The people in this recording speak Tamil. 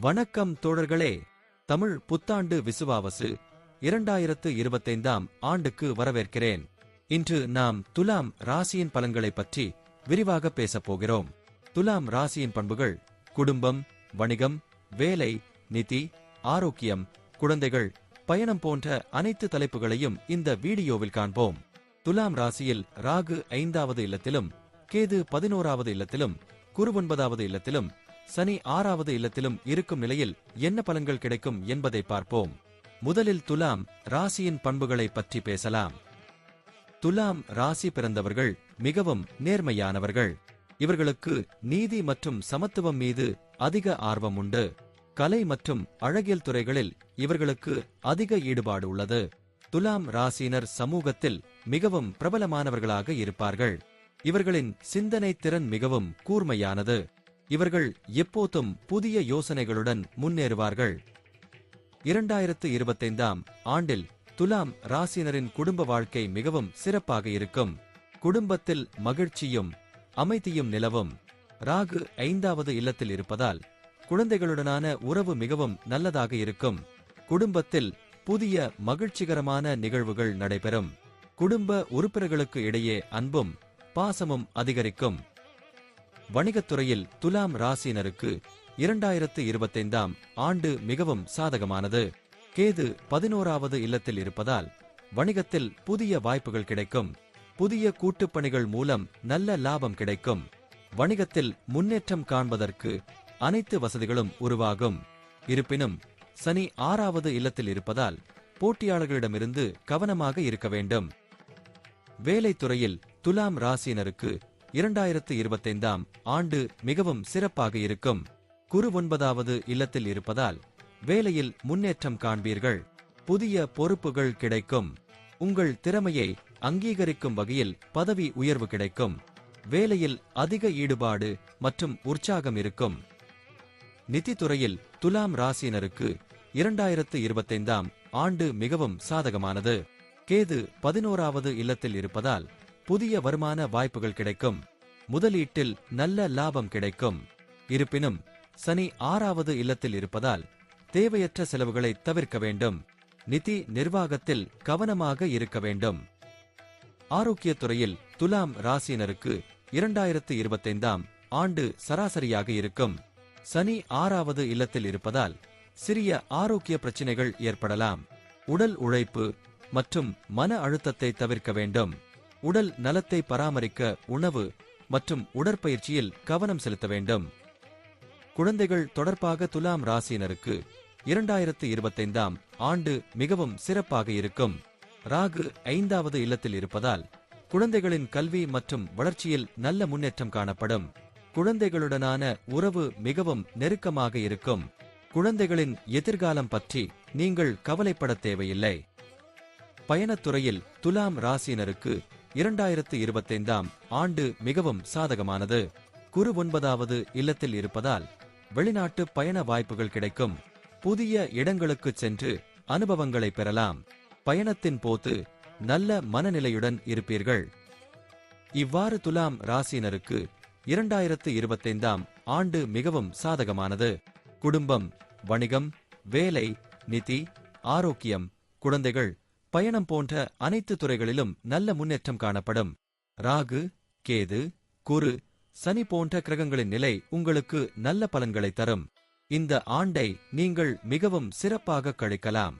வணக்கம் தோழர்களே. தமிழ் புத்தாண்டு விசுவாவசு இரண்டாயிரத்து இருபத்தைந்தாம் ஆண்டுக்கு வரவேற்கிறேன். இன்று நாம் துலாம் ராசியின் பலன்களை பற்றி விரிவாக பேசப் போகிறோம். துலாம் ராசியின் பண்புகள் குடும்பம் வணிகம் வேலை நிதி ஆரோக்கியம் குழந்தைகள் பயணம் போன்ற அனைத்து தலைப்புகளையும் இந்த வீடியோவில் காண்போம். துலாம் ராசியில் ராகு ஐந்தாவது இல்லத்திலும் கேது பதினோராவது இல்லத்திலும் குரு ஒன்பதாவது இல்லத்திலும் சனி ஆறாவது இல்லத்திலும் இருக்கும் நிலையில் என்ன பலன்கள் கிடைக்கும் என்பதை பார்ப்போம். முதலில் துலாம் ராசியின் பண்புகளை பற்றி பேசலாம். துலாம் ராசி பிறந்தவர்கள் மிகவும் நேர்மையானவர்கள். இவர்களுக்கு நீதி மற்றும் சமத்துவம் மீது அதிக ஆர்வம் உண்டு. கலை மற்றும் அழகியல் துறைகளில் இவர்களுக்கு அதிக ஈடுபாடு உள்ளது. துலாம் ராசியினர் சமூகத்தில் மிகவும் பிரபலமானவர்களாக இருப்பார்கள். இவர்களின் சிந்தனை திறன் மிகவும் கூர்மையானது. இவர்கள் எப்போதும் புதிய யோசனைகளுடன் முன்னேறுவார்கள். இரண்டாயிரத்து இருபத்தைந்தாம் ஆண்டில் துலாம் ராசினரின் குடும்ப வாழ்க்கை மிகவும் சிறப்பாக இருக்கும். குடும்பத்தில் மகிழ்ச்சியும் அமைதியும் நிலவும். ராகு ஐந்தாவது இல்லத்தில் இருப்பதால் குழந்தைகளுடனான உறவு மிகவும் நல்லதாக இருக்கும். குடும்பத்தில் புதிய மகிழ்ச்சிகரமான நிகழ்வுகள் நடைபெறும். குடும்ப உறுப்பினர்களுக்கு இடையே அன்பும் பாசமும் அதிகரிக்கும். வணிகத்துறையில் துலாம் ராசியினருக்கு இரண்டாயிரத்து இருபத்தைந்தாம் ஆண்டு மிகவும் சாதகமானது. கேது பதினோராவது இல்லத்தில் இருப்பதால் வணிகத்தில் புதிய வாய்ப்புகள் கிடைக்கும். புதிய கூட்டுப்பணிகள் மூலம் நல்ல லாபம் கிடைக்கும். வணிகத்தில் முன்னேற்றம் காண்பதற்கு அனைத்து வசதிகளும் உருவாகும். இருப்பினும் சனி ஆறாவது இல்லத்தில் இருப்பதால் போட்டியாளர்களிடமிருந்து கவனமாக இருக்க வேண்டும். வேலைத்துறையில் துலாம் ராசியினருக்கு இரண்டாயிரத்து இருபத்தைந்தாம் ஆண்டு மிகவும் சிறப்பாக இருக்கும். குரு ஒன்பதாவது இல்லத்தில் இருப்பதால் வேலையில் முன்னேற்றம் காண்பீர்கள். புதிய பொறுப்புகள் கிடைக்கும். உங்கள் திறமையை அங்கீகரிக்கும் வகையில் பதவி உயர்வு கிடைக்கும். வேலையில் அதிக ஈடுபாடு மற்றும் உற்சாகம் இருக்கும். நிதித்துறையில் துலாம் ராசியினருக்கு இரண்டாயிரத்து இருபத்தைந்தாம் ஆண்டு மிகவும் சாதகமானது. கேது பதினோராவது இல்லத்தில் இருப்பதால் புதிய வருமான வாய்ப்புகள் கிடைக்கும். முதலீட்டில் நல்ல லாபம் கிடைக்கும். இருப்பினும் சனி ஆறாவது இல்லத்தில் இருப்பதால் தேவையற்ற செலவுகளை தவிர்க்க வேண்டும். நிதி நிர்வாகத்தில் கவனமாக இருக்க வேண்டும். ஆரோக்கியத்துறையில் துலாம் ராசியினருக்கு இரண்டாயிரத்து இருபத்தைந்தாம் ஆண்டு சராசரியாக இருக்கும். சனி ஆறாவது இல்லத்தில் இருப்பதால் சிறிய ஆரோக்கிய பிரச்சினைகள் ஏற்படலாம். உடல் உழைப்பு மற்றும் மன அழுத்தத்தை தவிர்க்க வேண்டும். உடல் நலத்தை பராமரிக்க உணவு மற்றும் உடற்பயிற்சியில் கவனம் செலுத்த வேண்டும். குழந்தைகள் தொடர்பாக துலாம் ராசியினருக்கு இரண்டாயிரத்து இருபத்தைந்தாம் ஆண்டு மிகவும் சிறப்பாக இருக்கும். ராகு ஐந்தாவது இல்லத்தில் இருப்பதால் குழந்தைகளின் கல்வி மற்றும் வளர்ச்சியில் நல்ல முன்னேற்றம் காணப்படும். குழந்தைகளுடனான உறவு மிகவும் நெருக்கமாக இருக்கும். குழந்தைகளின் எதிர்காலம் பற்றி நீங்கள் கவலைப்பட தேவையில்லை. பயணத்துறையில் துலாம் ராசியினருக்கு இரண்டாயிரத்து இருபத்தைந்தாம் ஆண்டு மிகவும் சாதகமானது. குரு ஒன்பதாவது இல்லத்தில் இருப்பதால் வெளிநாட்டு பயண வாய்ப்புகள் கிடைக்கும். புதிய இடங்களுக்கு சென்று அனுபவங்களை பெறலாம். பயணத்தின் போது நல்ல மனநிலையுடன் இருப்பீர்கள். இவ்வாறு துலாம் ராசியினருக்கு இரண்டாயிரத்து இருபத்தைந்தாம் ஆண்டு மிகவும் சாதகமானது. குடும்பம் வணிகம் வேலை நிதி ஆரோக்கியம் குழந்தைகள் பயணம் போன்ற அனைத்து துறைகளிலும் நல்ல முன்னேற்றம் காணப்படும். ராகு கேது குரு சனி போன்ற கிரகங்களின் நிலை உங்களுக்கு நல்ல பலன்களை தரும். இந்த ஆண்டை நீங்கள் மிகவும் சிறப்பாக கழிக்கலாம்.